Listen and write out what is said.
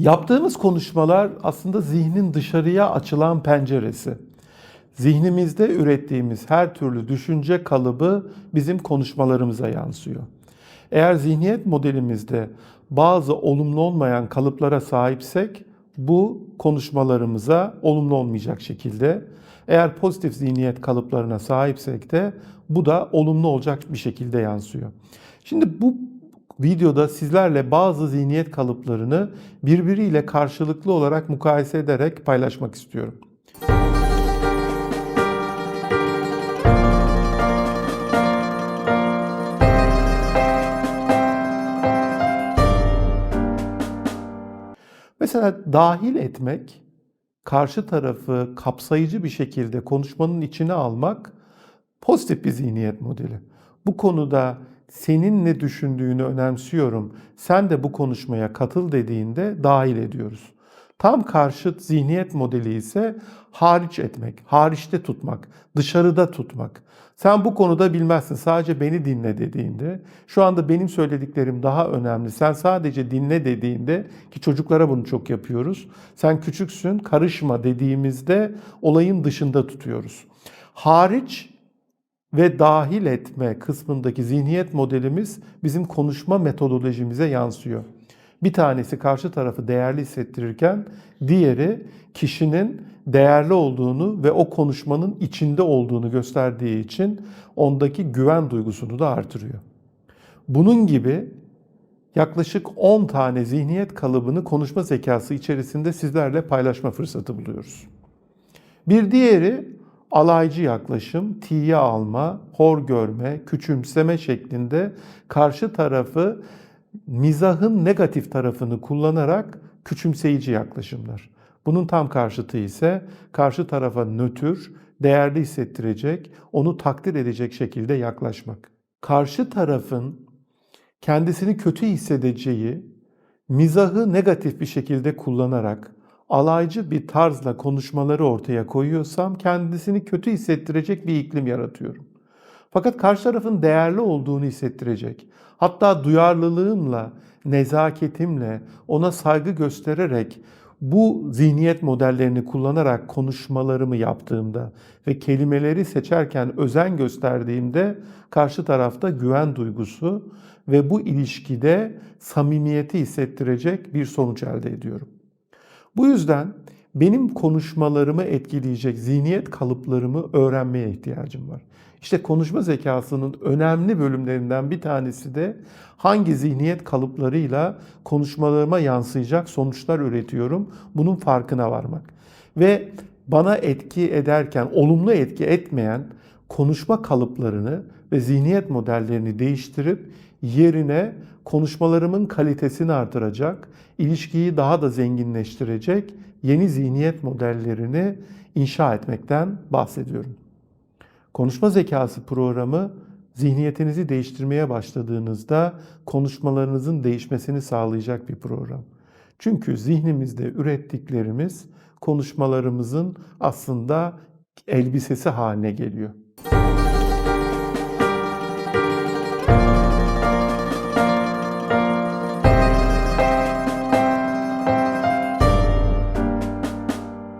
Yaptığımız konuşmalar aslında zihnin dışarıya açılan penceresi. Zihnimizde ürettiğimiz her türlü düşünce kalıbı bizim konuşmalarımıza yansıyor. Eğer zihniyet modelimizde bazı olumlu olmayan kalıplara sahipsek bu konuşmalarımıza olumlu olmayacak şekilde, eğer pozitif zihniyet kalıplarına sahipsek de bu da olumlu olacak bir şekilde yansıyor. Şimdi bu videoda sizlerle bazı zihniyet kalıplarını birbiriyle karşılıklı olarak mukayese ederek paylaşmak istiyorum. Mesela dahil etmek, karşı tarafı kapsayıcı bir şekilde konuşmanın içine almak pozitif bir zihniyet modeli. Bu konuda senin ne düşündüğünü önemsiyorum. Sen de bu konuşmaya katıl dediğinde dahil ediyoruz. Tam karşıt zihniyet modeli ise hariç etmek, hariçte tutmak, dışarıda tutmak. Sen bu konuda bilmezsin, sadece beni dinle dediğinde, şu anda benim söylediklerim daha önemli, sen sadece dinle dediğinde, ki çocuklara bunu çok yapıyoruz, sen küçüksün, karışma dediğimizde olayın dışında tutuyoruz. Hariç ve dahil etme kısmındaki zihniyet modelimiz bizim konuşma metodolojimize yansıyor. Bir tanesi karşı tarafı değerli hissettirirken diğeri kişinin değerli olduğunu ve o konuşmanın içinde olduğunu gösterdiği için ondaki güven duygusunu da artırıyor. Bunun gibi yaklaşık 10 tane zihniyet kalıbını konuşma zekası içerisinde sizlerle paylaşma fırsatı buluyoruz. Bir diğeri alaycı yaklaşım, tiye alma, hor görme, küçümseme şeklinde karşı tarafı mizahın negatif tarafını kullanarak küçümseyici yaklaşımlar. Bunun tam karşıtı ise karşı tarafa nötr, değerli hissettirecek, onu takdir edecek şekilde yaklaşmak. Karşı tarafın kendisini kötü hissedeceği mizahı negatif bir şekilde kullanarak alaycı bir tarzla konuşmaları ortaya koyuyorsam kendisini kötü hissettirecek bir iklim yaratıyorum. Fakat karşı tarafın değerli olduğunu hissettirecek. Hatta duyarlılığımla, nezaketimle, ona saygı göstererek bu zihniyet modellerini kullanarak konuşmalarımı yaptığımda ve kelimeleri seçerken özen gösterdiğimde karşı tarafta güven duygusu ve bu ilişkide samimiyeti hissettirecek bir sonuç elde ediyorum. Bu yüzden benim konuşmalarımı etkileyecek zihniyet kalıplarımı öğrenmeye ihtiyacım var. İşte konuşma zekasının önemli bölümlerinden bir tanesi de hangi zihniyet kalıplarıyla konuşmalarıma yansıyacak sonuçlar üretiyorum. Bunun farkına varmak. Ve bana etki ederken olumlu etki etmeyen konuşma kalıplarını ve zihniyet modellerini değiştirip yerine konuşmalarımın kalitesini artıracak, ilişkiyi daha da zenginleştirecek yeni zihniyet modellerini inşa etmekten bahsediyorum. Konuşma zekası programı zihniyetinizi değiştirmeye başladığınızda konuşmalarınızın değişmesini sağlayacak bir program. Çünkü zihnimizde ürettiklerimiz konuşmalarımızın aslında elbisesi haline geliyor.